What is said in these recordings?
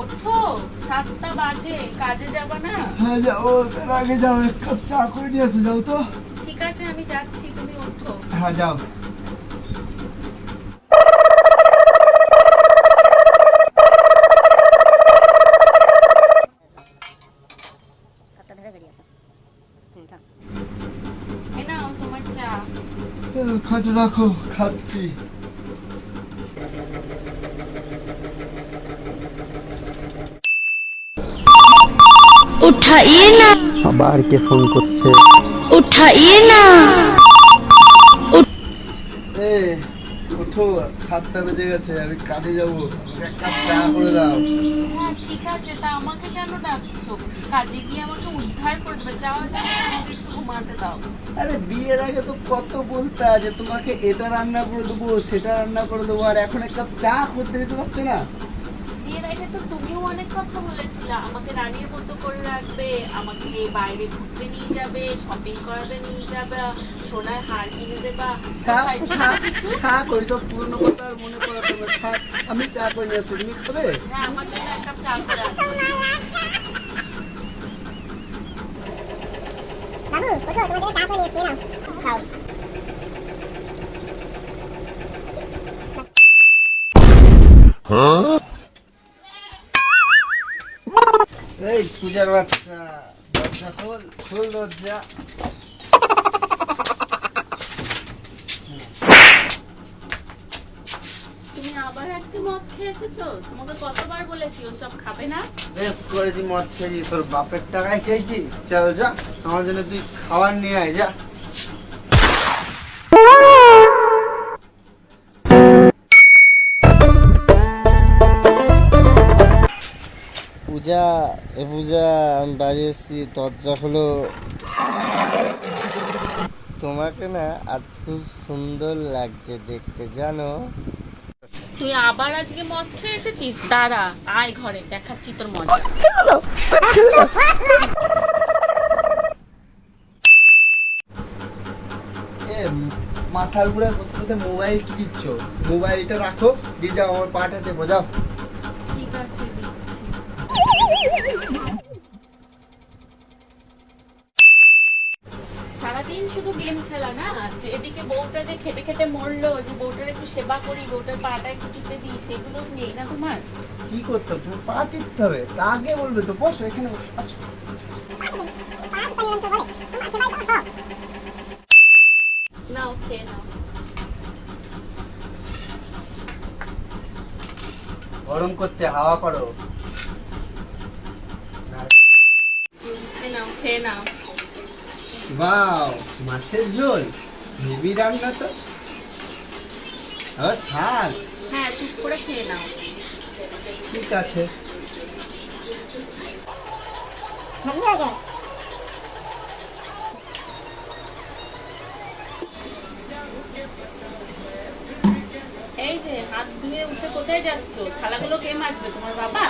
ওঠো সাতটা বাজে কাজে যাবা না? হ্যাঁ যাব তার আগে যাও এক কাপ চা করে নিয়ে আসো যাও তো। ঠিক আছে আমি যাচ্ছি তুমি ওঠো। হ্যাঁ যাও। খাটে রাখো খাচ্ছি। উঠাইয়ে না। আবার কে ফোন করছে? উঠাইয়ে না। ওঠো সাতটা বেজে গেছে আমি কাজে এক কাপ চা করে দাও। হ্যাঁ ঠিক আছে তা আমাকে কেন ডাকছো? কাজে গিয়ে আমাকে উদ্ধার করে দেবে। আমাকে একটু ঘুমাতে দাও। আরে বিয়ের আগে তো কত বলতা যে তোমাকে এটা রান্না করে দেবো সেটা রান্না করে দেবো আর এখন এক কাপ চা করতে দিতে পারছ না? বিয়ের আগে তো তুমিও অনেক কথা বলেছিলে। আমাকে রানীর মতো করে রাখবে আমাকে বাইরে ঘুরতে নিয়ে যাবে শপিং করাতে নিয়ে যাবে সোনার হার কিনে দেবা। থাক ওইসব পুরনো কথা আর মনে পড়াতে হবে থাক আমি চা করে নিয়ে আসছি তুমি খাবে? হ্যাঁ আমার জন্য এক কাপ চা করে। বাবু চা করে নিয়ে নাও। এই পূজার বাচ্চা দরজা খোল খোল দরজা। তুমি আবার আজকে মদ খেয়ে এসেছ? তোমাকে কতবার বলেছি ওসব খাবে না? বেশ করেছি মদ খেয়েছি তোর বাপের টাকায় খেয়েছি। চল যা আমার জন্য তুই খাবার নিয়ে আয় যা। পূজা এ পূজা আমি বাড়ি এসেছি দরজা হলো তোমাকে না আজ খুব সুন্দর লাগছে দেখতে জানো? তুই আবার আজকে মদ খেয়ে এসেছিস? দাঁড়া আয় ঘরে দেখাচ্ছি তোর মজা। এ মাথার উপরে বসে বসে মোবাইল কি দিচ্ছ? মোবাইলটা রাখো দিয়ে যাও আমার পাঠাতে বোঝাও ঠিক আছে। সারাদিন শুধু গেম খেলা না এদিকে বউটা যে মরলো যে বউটার একটু সেবা করি বউটার পাটা একটু টিপে দিই সেগুলো নেই না তোমার? কি করতে হবে? তুমি পা টিপতে হবে? তা আগে বলবে তো বসো এখানে বসো। নাও খেয়ে নাও। গরম করছে হাওয়া করো খেয়ে নাও। বাও মাছের ঝোল। হেভি রান্না তো? ও শাক হ্যাঁ চুপ করে খেয়ে নাও। ঠিক আছে। এই যে হাত ধুয়ে উঠে কোথায় যাচ্ছ? থালাগুলো কে মাজবে? তোমার বাবা?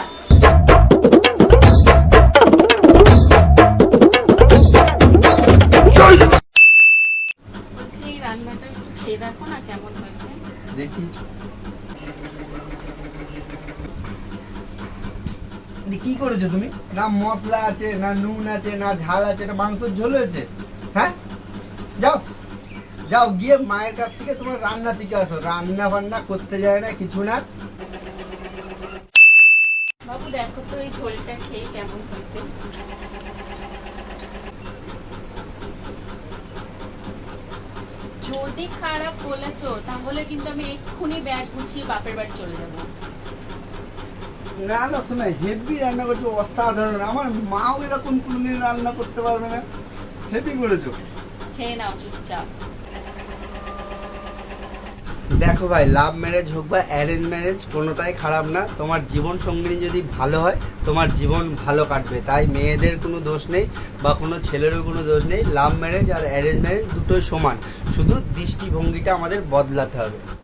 রান্নাটা খেয়ে দেখো না কেমন হয়েছে। দেখি। কি করেছ তুমি? না মশলা আছে না নুন আছে না ঝাল আছে না মাংসের ঝোল হয়েছে? হ্যাঁ? যাও। যাও গিয়ে মায়ের কাছ থেকে তোমার রান্না শিখে আসো। রান্না বান্না করতে যায় না কিছু না। বাবু দেখো তো এই ঝোলটা খেয়ে কেমন হয়েছে যদি খারাপ বলেছ তাহলে কিন্তু আমি এক্ষুনি ব্যাগ গুছিয়ে বাপের বাড়ি চলে যাব। না না শোনা হেভি রান্না করছ অসাধারণ। আমার মাও এরকম কোনোদিন রান্না করতে পারবে না। হেভি করেছ। খেয়ে নাও চুপচাপ। দেখো ভাই লাভ ম্যারেজ হোক বা অ্যারেঞ্জ ম্যারেজ কোনোটাই খারাপ না। তোমার জীবন সঙ্গিনী যদি ভালো হয়, তোমার জীবন ভালো কাটবে। তাই মেয়েদের কোনো দোষ নেই বা কোনো ছেলেরও কোনো দোষ নেই। লাভ ম্যারেজ আর অ্যারেঞ্জ ম্যারেজ দুটোই সমান। শুধু দৃষ্টিভঙ্গিটা আমাদের বদলাতে হবে।